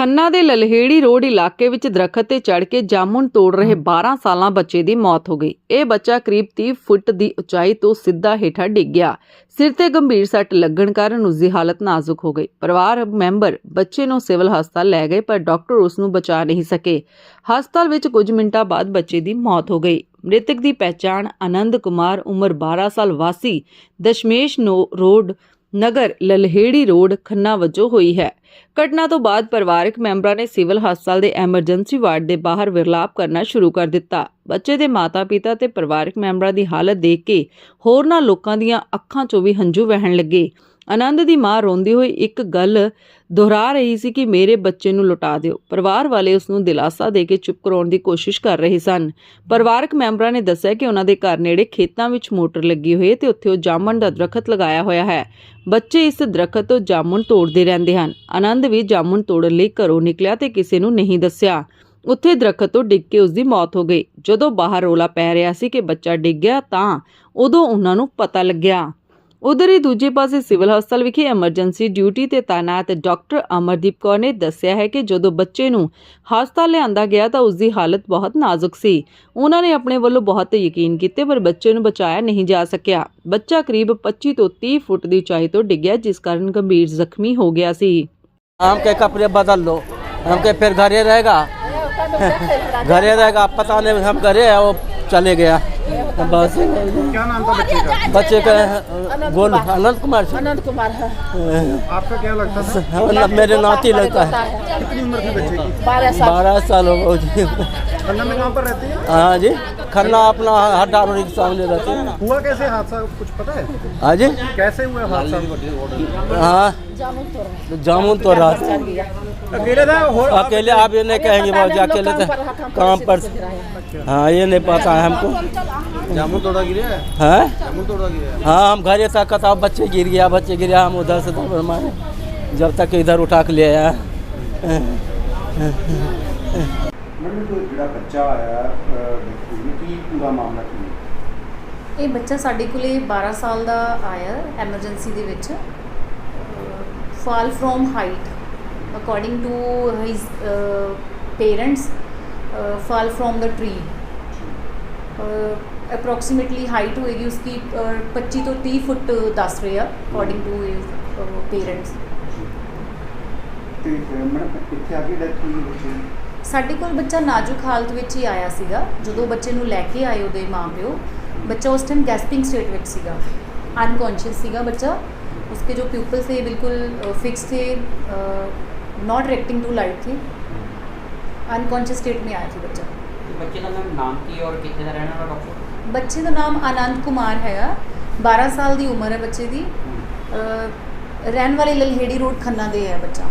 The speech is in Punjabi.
ਖੰਨਾ ਦੇ ਲਲਹੇੜੀ ਰੋਡ ਇਲਾਕੇ ਵਿੱਚ ਦਰਖਤ ਤੇ ਚੜ੍ਹ ਕੇ ਜਾਮੁਨ ਤੋੜ ਰਹੇ 12 ਸਾਲਾਂ ਬੱਚੇ ਦੀ ਮੌਤ ਹੋ ਗਈ। ਇਹ ਬੱਚਾ ਕਰੀਬ 30 ਫੁੱਟ ਦੀ ਉਚਾਈ ਤੋਂ ਸਿੱਧਾ ਹੇਠਾਂ ਡਿੱਗ ਗਿਆ। ਸਿਰ ਤੇ ਗੰਭੀਰ ਸੱਟ ਲੱਗਣ ਕਾਰਨ ਉਸ ਦੀ ਹਾਲਤ ਨਾਜ਼ੁਕ ਹੋ ਗਈ। ਪਰਿਵਾਰ ਮੈਂਬਰ ਬੱਚੇ ਨੂੰ ਸਿਵਲ ਹਸਪਤਾਲ ਲੈ ਗਏ ਪਰ ਡਾਕਟਰ ਉਸ ਨੂੰ ਬਚਾ ਨਹੀਂ ਸਕੇ। ਹਸਪਤਾਲ ਵਿੱਚ ਕੁਝ ਮਿੰਟਾਂ ਬਾਅਦ ਬੱਚੇ ਦੀ ਮੌਤ ਹੋ ਗਈ। ਮ੍ਰਿਤਕ ਦੀ ਪਹਿਚਾਣ ਆਨੰਦ ਕੁਮਾਰ ਉਮਰ 12 ਸਾਲ ਵਾਸੀ ਦਸ਼ਮੇਸ਼ ਨੋ ਰੋਡ ਨਗਰ ਲਲਹੇੜੀ ਰੋਡ ਖੰਨਾ ਵਜੋਂ ਹੋਈ ਹੈ। ਘਟਨਾ ਤੋਂ ਬਾਅਦ ਪਰਿਵਾਰਕ ਮੈਂਬਰਾਂ ਨੇ ਸਿਵਲ ਹਸਪਤਾਲ ਦੇ ਐਮਰਜੈਂਸੀ ਵਾਰਡ ਦੇ ਬਾਹਰ ਵਿਰਲਾਪ ਕਰਨਾ ਸ਼ੁਰੂ ਕਰ ਦਿੱਤਾ। ਬੱਚੇ ਦੇ ਮਾਤਾ-ਪਿਤਾ ਤੇ ਪਰਿਵਾਰਕ ਮੈਂਬਰਾਂ ਦੀ ਹਾਲਤ ਦੇਖ ਕੇ ਹੋਰਨਾਂ ਲੋਕਾਂ ਦੀਆਂ ਅੱਖਾਂ 'ਚੋਂ ਵੀ ਹੰਝੂ ਵਹਿਣ ਲੱਗੇ। ਆਨੰਦ ਦੀ ਮਾਂ ਰੋਂਦੀ ਹੋਈ ਇੱਕ ਗੱਲ ਦੁਹਰਾ ਰਹੀ ਸੀ ਕਿ ਮੇਰੇ ਬੱਚੇ ਨੂੰ ਲੁਟਾ ਦਿਓ। ਪਰਿਵਾਰ ਵਾਲੇ ਉਸ ਨੂੰ ਦਿਲਾਸਾ ਦੇ ਕੇ ਚੁੱਪ ਕਰਾਉਣ ਦੀ ਕੋਸ਼ਿਸ਼ ਕਰ ਰਹੇ ਸਨ। ਪਰਿਵਾਰਕ ਮੈਂਬਰਾਂ ਨੇ ਦੱਸਿਆ ਕਿ ਉਹਨਾਂ ਦੇ ਘਰ ਨੇੜੇ ਖੇਤਾਂ ਵਿੱਚ ਮੋਟਰ ਲੱਗੀ ਹੋਈ ਹੈ ਤੇ ਉੱਥੇ ਉਹ ਜਾਮਣ ਦਾ ਦਰਖਤ ਲਗਾਇਆ ਹੋਇਆ ਹੈ। ਬੱਚੇ ਇਸ ਦਰਖਤ ਤੋਂ ਜਾਮਣ ਤੋੜਦੇ ਰਹਿੰਦੇ ਹਨ। ਆਨੰਦ ਵੀ ਜਾਮੁਨ ਤੋੜਨ ਲਈ ਘਰੋਂ ਨਿਕਲਿਆ ਤੇ ਕਿਸੇ ਨੂੰ ਨਹੀਂ ਦੱਸਿਆ। ਉੱਥੇ ਦਰਖਤ ਤੋਂ ਡਿੱਗ ਕੇ ਉਸ ਦੀ ਮੌਤ ਹੋ ਗਈ। ਜਦੋਂ ਬਾਹਰ ਰੋਲਾ ਪੈ ਰਿਹਾ ਸੀ ਕਿ ਬੱਚਾ ਡਿੱਗ ਗਿਆ ਤਾਂ ਉਦੋਂ ਉਹਨਾਂ ਨੂੰ ਪਤਾ ਲੱਗਿਆ। ਉਧਰ ਹੀ ਦੂਜੇ ਪਾਸੇ ਸਿਵਲ ਹਸਪਤਾਲ ਵਿਖੇ ਐਮਰਜੈਂਸੀ ਡਿਊਟੀ ਤੇ ਤਾਇਨਾਤ ਡਾਕਟਰ ਅਮਰਦੀਪ ਕੌਰ ਨੇ ਦੱਸਿਆ ਹੈ ਕਿ ਜਦੋਂ ਬੱਚੇ ਨੂੰ ਹਸਪਤਾਲ ਲਿਆਂਦਾ ਗਿਆ ਤਾਂ ਉਸ ਦੀ ਹਾਲਤ ਬਹੁਤ ਨਾਜ਼ੁਕ ਸੀ ਉਹਨਾਂ ਨੇ ਆਪਣੇ ਵੱਲੋਂ ਬਹੁਤ ਯਕੀਨ ਕੀਤੇ ਪਰ ਬੱਚੇ ਨੂੰ ਬਚਾਇਆ ਨਹੀਂ ਜਾ ਸਕਿਆ ਬੱਚਾ ਕਰੀਬ 25 ਤੋਂ 30 ਫੁੱਟ ਦੀ ਉਚਾਈ ਤੋਂ ਡਿੱਗਿਆ ਜਿਸ ਕਾਰਨ ਗੰਭੀਰ ਜ਼ਖਮੀ ਹੋ ਗਿਆ ਸੀ हम के कपड़े बदल लो हम के फिर घरे रहेगा घरे रहेगा पता नहीं हम घरे है वो चले गया बस क्या नाम था बच्चे का? बच्चे का गोल अनंत कुमार अनंत कुमार है। आपका क्या लगता था? मतलब मेरे नाती लगता है। कितनी उम्र थी बच्चे की? बारह साल। बारह साल हो गए खन्ना में कहाँ पर रहती है? हाँ जी खन्ना अपना हड्डा रोड के सामने रहते हैं। हुआ कैसे हादसा? कुछ पता है? हाँ जी। कैसे हुआ हादसा? हाँ। जामुन तो रहा तो अकेले था अकेले आप ये नहीं कहेंगे बाबू जी अकेले थे। काम पर हाँ ये नहीं पता है हमको। जामुन तोड़ा गिरा है हाँ जामुन तोड़ा गिरा है हाँ हम घर तक था बच्चे गिर गया बच्चे गिरा हम उधर से दौड़ मारे जब तक इधर उठा के ले आया ਮੈਨੂੰ ਕੋਈ ਜਿਹੜਾ ਬੱਚਾ ਆਇਆ ਦੇਖੋ ਕੀ ਪੂਰਾ ਮਾਮਲਾ ਕੀ ਹੈ ਇਹ ਬੱਚਾ ਸਾਡੇ ਕੋਲੇ 12 ਸਾਲ ਦਾ ਆਇਆ ਐਮਰਜੈਂਸੀ ਦੇ ਵਿੱਚ fall from height according to his parents fall from the tree approximately height ਹੋਏਗੀ ਉਸਦੀ 25 ਤੋਂ 30 ਫੁੱਟ ਦੱਸ ਰਹੇ ਆ ਅਕੋਰਡਿੰਗ ਟੂ ਹਿਸ ਪੇਰੈਂਟਸ ਸਾਡੇ ਕੋਲ ਬੱਚਾ ਨਾਜ਼ੁਕ ਹਾਲਤ ਵਿੱਚ ਹੀ ਆਇਆ ਸੀਗਾ। ਜਦੋਂ ਬੱਚੇ ਨੂੰ ਲੈ ਕੇ ਆਏ ਉਹਦੇ ਮਾਂ ਪਿਓ ਬੱਚਾ ਉਸ ਟਾਈਮ ਗੈਸਪਿੰਗ ਸਟੇਟ ਵਿੱਚ ਸੀਗਾ। ਅਨਕੌਂਸ਼ੀਅਸ ਸੀਗਾ ਬੱਚਾ। ਉਸਕੇ ਜੋ ਪਿਊਪਲਸ थे ਬਿਲਕੁਲ fix they not reacting to light the unconscious state में ਆਇਆ ਸੀ ਬੱਚਾ। ਬੱਚੇ ਦਾ ਮੈਮ ਨਾਮ ਕੀ ਹੈ ਔਰ ਕਿੱਥੇ ਦਾ ਰਹਿਣ ਵਾਲਾ ਡਾਕਟਰ ਬੱਚੇ ਦਾ ਨਾਮ ਆਨੰਦ ਕੁਮਾਰ ਹੈਗਾ 12 ਸਾਲ ਦੀ ਉਮਰ ਹੈ ਬੱਚੇ ਦੀ। ਰਹਿਣ ਵਾਲੇ ਲਲਹੇੜੀ ਰੋਡ ਖੰਨਾ ਦੇ ਹੈ ਬੱਚਾ।